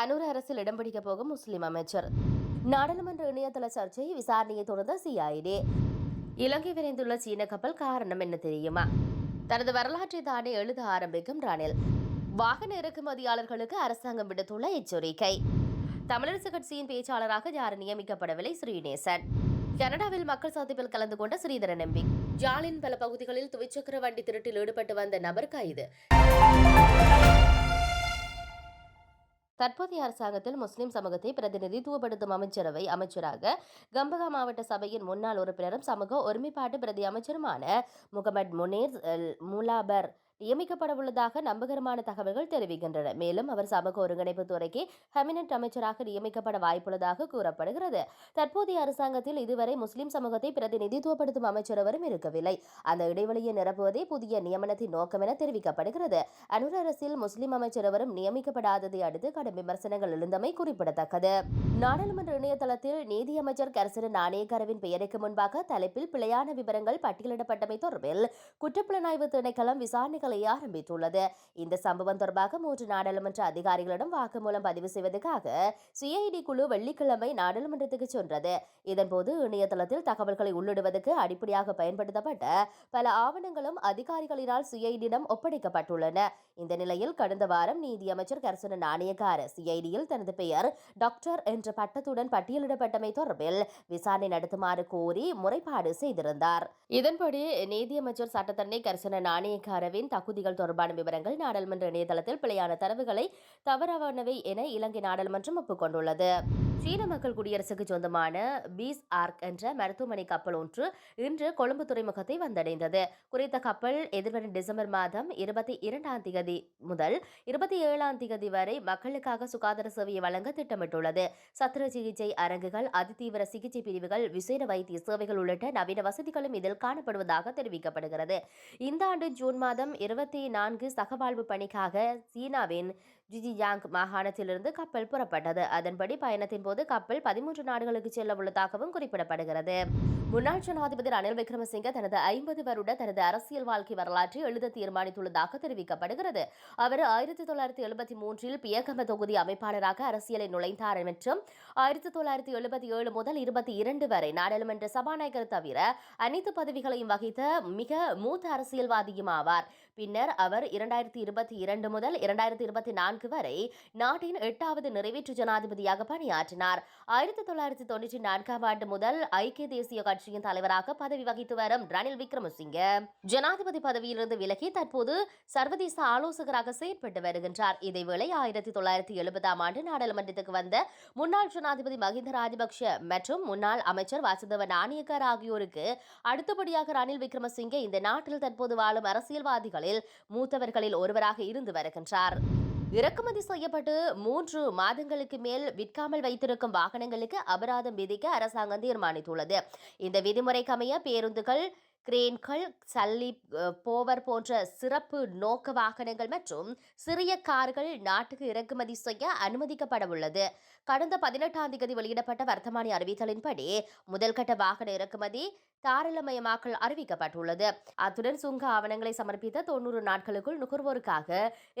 அனூர் அரசில் இடம் பிடிக்கப் போகும் முஸ்லிம் அமைச்சர். நாடாளுமன்ற இணையதள சர்ச்சை விசாரணையை தொடர்ந்த சிஐடி இலங்கை விரைந்துள்ள சீன கப்பல் காரணம் என்ன தெரியுமா? தனது வரலாற்றை தானே எழுத ஆரம்பிக்கும் ரணில். வாகன இறக்குமதியாளர்களுக்கு அரசாங்கம் விடுத்துள்ள எச்சரிக்கை. தமிழரசு கட்சியின் பேச்சாளராக யார் நியமிக்கப்படவில்லை ஸ்ரீநேசன். கனடாவில் மக்கள் சந்திப்பில் கலந்து கொண்ட ஸ்ரீதரன் எம்பி. ஜாலின் பல பகுதிகளில் துவிச்சக்கர வண்டி திருட்டில் ஈடுபட்டு வந்த நபர் கைது. தற்போதைய அரசாங்கத்தில் முஸ்லிம் சமூகத்தை பிரதிநிதித்துவப்படுத்தும் அமைச்சரவை அமைச்சராக கம்பகா மாவட்ட சபையின் முன்னாள் உறுப்பினரும் சமூக ஒருமைப்பாட்டு பிரதி அமைச்சருமான முகமது முனீர் முலாபர் நியமிக்கப்படவுள்ளதாக நம்பகரமான தகவல்கள் தெரிவிக்கின்றன. மேலும் அவர் சமூக ஒருங்கிணைப்பு துறைக்கு ஹெமினட் அமைச்சராக நியமிக்கப்பட வாய்ப்புள்ளதாக கூறப்படுகிறது. தற்போதைய அரசாங்கத்தில் இதுவரை முஸ்லிம் சமூகத்தை பிரதிநிதித்துவப்படுத்தும் அமைச்சரவரும் இருக்கவில்லை. அந்த இடைவெளியை நிரப்புவதே புதிய நியமனத்தின் நோக்கம் என தெரிவிக்கப்படுகிறது. அனுர் அரசில் முஸ்லிம் அமைச்சரவரும் நியமிக்கப்படாததை அடுத்து கடும் விமர்சனங்கள் எழுந்தமை குறிப்பிடத்தக்கது. நாடாளுமன்ற இணையதளத்தில் நீதியமைச்சர் கரசன நாணயக்கரவின் பெயருக்கு முன்பாக தலைப்பில் பிழையான விவரங்கள் பட்டியலிடப்பட்டமை தொடர்பில் குற்றப்புலனாய்வு திணைக்களம் விசாரணைகளை ஆரம்பித்துள்ளது. இந்த சம்பவம் தொடர்பாக மூன்று நாடாளுமன்ற அதிகாரிகளிடம் வாக்குமூலம் பதிவு செய்வதற்காக சிஐடி குழு வெள்ளிக்கிழமை நாடாளுமன்றத்துக்கு சென்றது. இதன்போது இணையதளத்தில் தகவல்களை உள்ளிடுவதற்கு அடிப்படையாக பயன்படுத்தப்பட்ட பல ஆவணங்களும் அதிகாரிகளினால் சிஐடியிடம் ஒப்படைக்கப்பட்டுள்ளன. இந்த நிலையில் கடந்த வாரம் நீதியமைச்சர் கரசன நாணயக்கார சிஐடியில் தனது பெயர் டாக்டர் என்ற பட்டத்துடன் பட்டியலிடப்பட்டமை தொடர்பில் விசாரணை நடத்துமாறு கோரி முறைப்பாடு செய்திருந்தார். இதன்படி நீதியமைச்சர் சட்டத்தரணி கரசன நாணயக்காரவின் தகுதிகள் தொடர்பான விவரங்கள் நாடாளுமன்ற இணையதளத்தில் பிழையான தரவுகளை தவறானவை என இலங்கை நாடாளுமன்றம் ஒப்புக்கொண்டுள்ளது. சீன மக்கள் குடியரசுக்கு சொந்தமான பீஸ் ஆர்க் என்ற மருத்துவமனை கப்பல் ஒன்று இன்று கொழும்பு துறைமுகத்தை வந்தடைந்தது. குறித்த கப்பல் எதிர்வரும் டிசம்பர் மாதம் இருபத்தி இரண்டாம் தேதி முதல் இருபத்தி ஏழாம் தேதி வரை மக்களுக்காக சுகாதார சேவையை வழங்க திட்டமிட்டுள்ளது. சத்திர சிகிச்சை அரங்குகள் அதிதீவிர சிகிச்சை பிரிவுகள் விசேட வைத்திய சேவைகள் உள்ளிட்ட நவீன வசதிகளும் இதில் காணப்படுவதாக தெரிவிக்கப்படுகிறது. இந்த ஆண்டு ஜூன் மாதம் இருபத்தி நான்கு சகவாழ்வு பணிக்காக சீனாவின் ஜிஜியாங் மாகாணத்திலிருந்து கப்பல் புறப்பட்டது. அதன்படி பயணத்தின் போது கப்பல் பதிமூன்று நாடுகளுக்கு செல்ல உள்ளதாகவும் குறிப்பிடப்படுகிறது. முன்னாள் ஜனாதிபதி ரணில் விக்ரமசிங்க தனது ஐம்பது வருட தனது அரசியல் வாழ்க்கை வரலாற்றை எழுத தீர்மானித்துள்ளதாக தெரிவிக்கப்படுகிறது. அவர் ஆயிரத்தி தொள்ளாயிரத்தி எழுபத்தி மூன்றில் பியகம தொகுதி அமைப்பாளராக அரசியலை நுழைந்தார் மற்றும் ஆயிரத்தி தொள்ளாயிரத்தி எழுபத்தி ஏழு முதல் இருபத்தி இரண்டு வரை நாடாளுமன்ற சபாநாயகர் தவிர அனைத்து பதவிகளையும் வகித்த மிக மூத்த அரசியல்வாதியும் ஆவார். பின்னர் அவர் இரண்டாயிரத்தி இருபத்தி இரண்டு முதல் இரண்டாயிரத்தி இருபத்தி நான்கு வரை நாட்டின் எட்டாவது நிறைவேற்று ஜனாதிபதியாக பணியாற்றினார். ஆயிரத்தி தொள்ளாயிரத்தி தொண்ணூற்றி நான்காம் ஆண்டு முதல் ஐக்கிய தேசிய கட்சியின் தலைவராக பதவி வகித்து வரும் ரணில் விக்ரமசிங்க ஜனாதிபதி பதவியிலிருந்து விலகி தற்போது சர்வதேச ஆலோசகராக செயற்பட்டு வருகின்றார். இதேவேளை ஆயிரத்தி தொள்ளாயிரத்தி எழுபதாம் ஆண்டு நாடாளுமன்றத்துக்கு வந்த முன்னாள் ஜனாதிபதி மஹிந்த ராஜபக்ஷ மற்றும் முன்னாள் அமைச்சர் வாசுதேவ நாணயக்கர் ஆகியோருக்கு அடுத்தபடியாக ரணில் விக்ரமசிங்கே இந்த நாட்டில் தற்போது வாழும் அரசியல்வாதிகளில் மூத்தவர்களில் ஒருவராக இருந்து வருகின்றார். இறக்குமதி செய்யப்பட்டு மூன்று மாதங்களுக்கு மேல் விற்காமல் வைத்திருக்கும் வாகனங்களுக்கு அபராதம் விதிக்க அரசாங்கம் தீர்மானித்துள்ளது. இந்த விதிமுறைக்கு அமைய பேருந்துகள் கிரேன்கள் சல்லி போவர் போன்ற சிறப்பு நோக்க வாகனங்கள் மற்றும் சிறிய கார்கள் நாட்டுக்கு இறக்குமதி செய்ய அனுமதிக்கப்பட உள்ளது. கடந்த பதினெட்டாம் தேதி வெளியிடப்பட்ட வர்த்தமானி அறிவித்தலின்படி முதல்கட்ட வாகன இறக்குமதி தாராளமயமாக்கல் அறிவிக்கப்பட்டுள்ளது. அத்துடன் சுங்க ஆவணங்களை சமர்ப்பித்த தொண்ணூறு நாட்களுக்குள் நுகர்வோருக்காக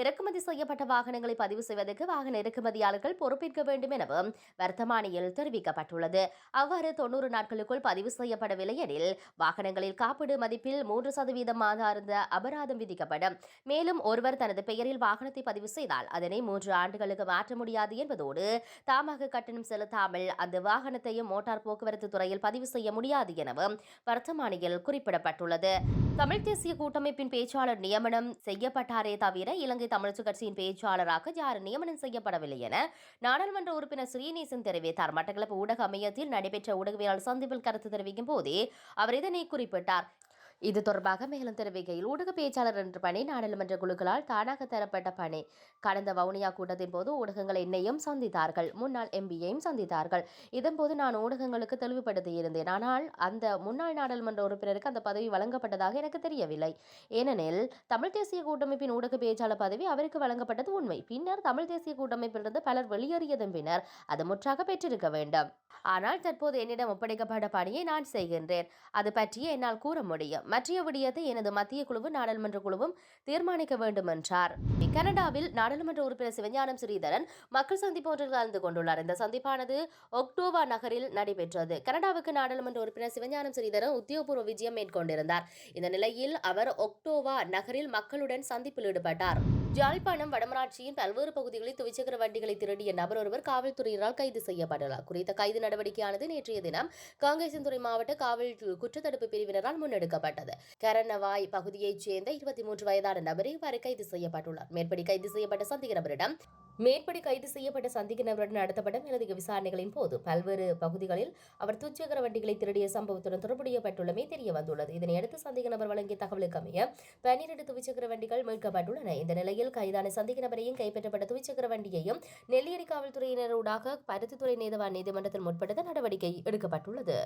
இறக்குமதி செய்யப்பட்ட வாகனங்களை பதிவு செய்வதற்கு வாகன இறக்குமதியாளர்கள் பொறுப்பேற்க வேண்டும் எனவும் வர்த்தமானியில் தெரிவிக்கப்பட்டுள்ளது. அவ்வாறு தொண்ணூறு நாட்களுக்குள் பதிவு செய்யப்படவில்லை எனில் வாகனங்களில் காப்பீடு மதிப்பில் மூன்று சதவீதம் இருந்த அபராதம் விதிக்கப்படும். மேலும் ஒருவர் தனது பெயரில் வாகனத்தை பதிவு செய்தால் அதனை மூன்று ஆண்டுகளுக்கு மாற்ற முடியாது என்பதோடு தாமாக கட்டணம் செலுத்தாமல் அந்த வாகனத்தையும் மோட்டார் போக்குவரத்து துறையில் பதிவு செய்ய முடியாது எனவும் வர்த்தமானியில் குறிப்பிடப்பட்டுள்ளது. தமிழ் தேசிய கூட்டமைப்பின் பேச்சாளர் நியமனம் செய்யப்பட்டாரே தவிர இலங்கை தமிழ் கட்சியின் பேச்சாளராக யார் நியமனம் செய்யப்படவில்லை என நாடாளுமன்ற உறுப்பினர் ஸ்ரீநேசன் தெரிவித்தார். மட்டக்களப்பு ஊடக அமையத்தில் நடைபெற்ற ஊடகவியலாளர் சந்திப்பில் கருத்து தெரிவிக்கும் போதே அவர் இதனை குறிப்பிட்டார். இது தொடர்பாக மேலும் தெரிவிக்கையில் ஊடக பேச்சாளர் என்ற பணி நாடாளுமன்ற குழுக்களால் தானாக தரப்பட்ட பணி. கடந்த வவுனியா கூட்டத்தின் போது ஊடகங்கள் என்னையும் சந்தித்தார்கள். முன்னாள் எம்பியையும் சந்தித்தார்கள். இதன்போது நான் ஊடகங்களுக்கு தெளிவுபடுத்தியிருந்தேன். ஆனால் அந்த முன்னாள் நாடாளுமன்ற உறுப்பினருக்கு அந்த பதவி வழங்கப்பட்டதாக எனக்கு தெரியவில்லை. ஏனெனில் தமிழ் தேசிய கூட்டமைப்பின் ஊடக பேச்சாளர் பதவி அவருக்கு வழங்கப்பட்டது உண்மை. பின்னர் தமிழ் தேசிய கூட்டமைப்பிலிருந்து பலர் வெளியேறியதன் பின்னர் அது முற்றாக பெற்றிருக்க வேண்டும். ஆனால் தற்போது என்னிடம் ஒப்படைக்கப்பட்ட பணியை நான் செய்கின்றேன். அது பற்றி என்னால் கூற முடியும். மற்றைய விடயத்தை எனது மத்திய குழுவும் நாடாளுமன்ற குழுவும் தீர்மானிக்க வேண்டும் என்றார் கனடாவில் நாடாளுமன்ற உறுப்பினர் சிவஞானம் ஸ்ரீதரன் மக்கள் சந்திப்பு ஒன்றில் கலந்து கொண்டுள்ளார். இந்த சந்திப்பானது ஒக்டோவா நகரில் நடைபெற்றது. கனடாவுக்கு நாடாளுமன்ற உறுப்பினர் சிவஞானம் ஸ்ரீதரன் உத்தியோகபூர்வ விஜயம் மேற்கொண்டிருந்தார். இந்த நிலையில் அவர் ஒக்டோவா நகரில் மக்களுடன் சந்திப்பில் ஈடுபட்டார். ஜாழ்ப்பாணம் வடமராட்சியின் பல்வேறு பகுதிகளில் துவிச்சக்கர வண்டிகளை திருடிய நபர் ஒருவர் காவல்துறையினரால் கைது செய்யப்பட்டுள்ளார். குறித்த கைது நடவடிக்கையானது நேற்றைய தினம் காங்கேசன்துறை மாவட்ட காவல் குற்றத்தடுப்பு பிரிவினரால் முன்னெடுக்கப்பட்டது. கரணவாய் பகுதியைச் சேர்ந்த இருபத்தி மூன்று வயதான நபரை இவ்வாறு கைது செய்யப்பட்டுள்ளார். மேற்படி கைது செய்யப்பட்ட சந்தேக நபரிடம் மேற்படி கைது செய்யப்பட்ட சந்தேக நபருடன் நடத்தப்பட்ட மேலதிக விசாரணைகளின் போது பல்வேறு பகுதிகளில் அவர் துச்சக்கர வண்டிகளை திருடிய சம்பவத்துடன் தொடர்புடையப்பட்டுள்ளமை தெரிய வந்துள்ளது இதனையடுத்து சந்தேக நபர் வழங்கிய தகவலுக்கு அமைய பன்னிரண்டு துவிச்சக்கர வண்டிகள் மீட்கப்பட்டுள்ளன. இந்த நிலையில் கைதான சந்தேக நபரையும் கைப்பற்றப்பட்ட துவிச்சக்கர வண்டியையும் நெல்லியடி காவல்துறையினரூடாக பருத்தித்துறை நீதவான் நீதிமன்றத்தில் முற்படுத்த நடவடிக்கை எடுக்கப்பட்டுள்ளது.